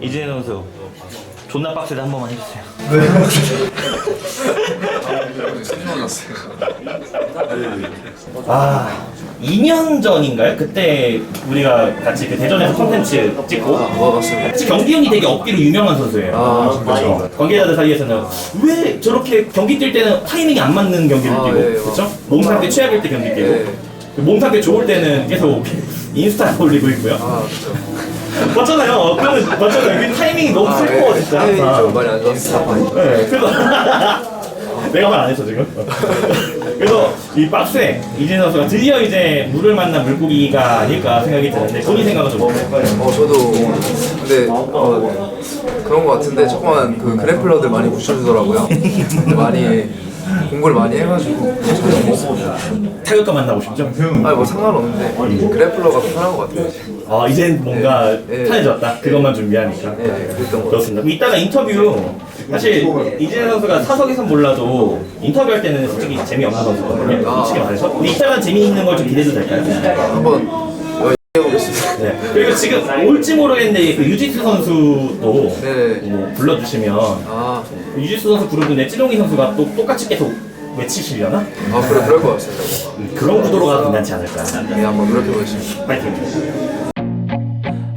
이진혜 선수 존나 빡세게 한 번만 해주세요. 아 2년 전인가요? 그때 우리가 같이 그 대전에서 콘텐츠 찍고 어 맞습니다. 같이 경기운이 되게 없기로 유명한 선수예요. 아 그렇죠. 관계자들 사이에서는 왜 저렇게 경기 뛸 때는 타이밍이 안 맞는 경기를 아, 뛰고 예, 그렇죠? 몸 상태 최악일 때 경기 뛰고 예. 몸 상태 좋을 때는 계속 인스타 올리고 있고요. 아 그렇죠. 맞잖아요. 그러면 맞잖아요. 그 타이밍이 너무 슬퍼 진짜. 타이밍이 좀 항상. 많이 안 좋았어. 네, 그래서 내가 말 안 했어 지금. 그래서 이 박스에 이진 선수가 드디어 이제 물을 만난 물고기가 아닐까 생각이 드는데 본인 생각은 좀 어떨까요? 어 저도 근데 어, 그런 것 같은데 조금만 그 그래플러들 많이 붙여주더라고요. 근데 많이 공부를 많이 해가지고 타격감 만나고 싶죠? 아니 뭐 상관없는데 그래플러가 편한 것 같아요. 아 이젠 뭔가 예. 편해졌다. 그것만 준비하니까. 예, 그랬던 것 같아요. 그렇습니다. 이따가 인터뷰 사실 이진혜 선수가 사석에선 몰라도 인터뷰할 때는 솔직히 재미없는 선수거든요. 솔직히 말해서. 근데 이따가 재미있는 걸 좀 기대도 될까요? 한번 해보겠습니다. 네. 그리고 지금 올지 모르겠는데 그 유지수 선수도 네. 뭐 불러주시면 아, 유지수 선수 부르는데 찌롱이 선수가 또 똑같이 계속 외치시려나? 아 그래 그럴 것 같습니다. 그런 구도로 가도 괜찮지 않을까. 네, 한번 노력해보겠습니다. 파이팅.